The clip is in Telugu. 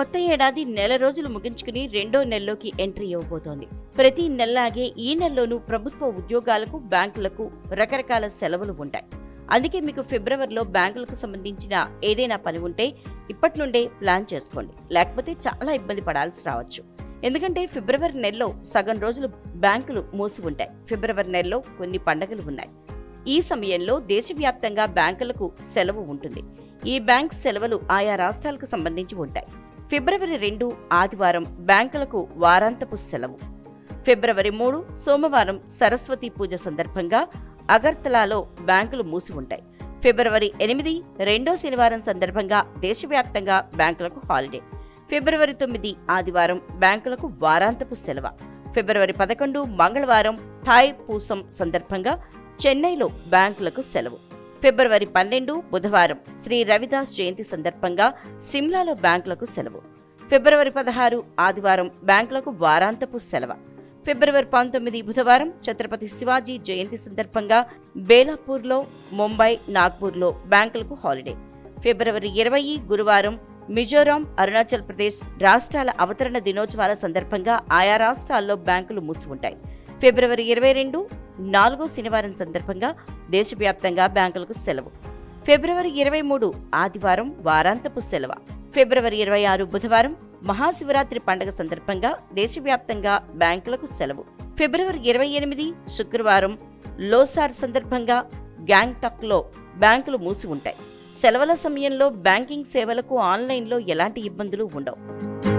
కొత్త ఏడాది నెల రోజులు ముగించుకుని రెండో నెలలోకి ఎంట్రీ ఇవ్వబోతోంది. ప్రతి నెలలాగే ఈ నెలలోనూ ప్రభుత్వ ఉద్యోగాలకు బ్యాంకులకు రకరకాల సెలవులు ఉంటాయి. అందుకే మీకు ఫిబ్రవరిలో బ్యాంకులకు సంబంధించిన ఏదైనా పని ఉంటే ఇప్పటి నుండే ప్లాన్ చేసుకోండి. లేకపోతే చాలా ఇబ్బంది పడాల్సి రావచ్చు. ఎందుకంటే ఫిబ్రవరి నెలలో సగం రోజులు బ్యాంకులు మూసి ఉంటాయి. ఫిబ్రవరి నెలలో కొన్ని పండగలు ఉన్నాయి. ఈ సమయంలో దేశవ్యాప్తంగా బ్యాంకులకు సెలవు ఉంటుంది. ఈ బ్యాంక్ సెలవులు ఆయా రాష్ట్రాలకు సంబంధించి ఉంటాయి. ఫిబ్రవరి రెండు ఆదివారం బ్యాంకులకు వారాంతపు సెలవు. ఫిబ్రవరి మూడు సోమవారం సరస్వతి పూజ సందర్భంగా అగర్తలాలో బ్యాంకులు మూసి ఉంటాయి. ఫిబ్రవరి ఎనిమిది రెండో శనివారం సందర్భంగా దేశవ్యాప్తంగా బ్యాంకులకు హాలిడే. ఫిబ్రవరి తొమ్మిది ఆదివారం బ్యాంకులకు వారాంతపు సెలవు. ఫిబ్రవరి పదకొండు మంగళవారం థాయ్ పూసం సందర్భంగా చెన్నైలో బ్యాంకులకు సెలవు. ఫిబ్రవరి పన్నెండు బుధవారం. శ్రీ రవిదాస్ జయంతి సందర్భంగా సిమ్లాలో బ్యాంకులకు సెలవు. ఫిబ్రవరి పదహారు ఆదివారం బ్యాంకులకు వారాంతపు సెలవు. ఫిబ్రవరి పంతొమ్మిది బుధవారం ఛత్రపతి శివాజీ జయంతి సందర్భంగా బేలాపూర్లో ముంబై నాగ్పూర్లో బ్యాంకులకు హాలిడే. ఫిబ్రవరి ఇరవై గురువారం మిజోరాం అరుణాచల్ ప్రదేశ్ రాష్ట్రాల అవతరణ దినోత్సవాల సందర్భంగా ఆయా రాష్ట్రాల్లో బ్యాంకులు మూసి ఉంటాయి. ఫిబ్రవరి ఇరవై రెండు నాలుగో శనివారం సందర్భంగా దేశవ్యాప్తంగా బ్యాంకులకు సెలవు. ఫిబ్రవరి ఇరవై మూడు ఆదివారం వారాంతపు సెలవు. ఫిబ్రవరి ఇరవై ఆరు బుధవారం మహాశివరాత్రి పండుగ సందర్భంగా దేశవ్యాప్తంగా బ్యాంకులకు సెలవు. ఫిబ్రవరి ఇరవై ఎనిమిది శుక్రవారం లోసార్ సందర్భంగా గ్యాంగ్టాక్లో బ్యాంకులు మూసి ఉంటాయి. సెలవుల సమయంలో బ్యాంకింగ్ సేవలకు ఆన్లైన్లో ఎలాంటి ఇబ్బందులు ఉండవు.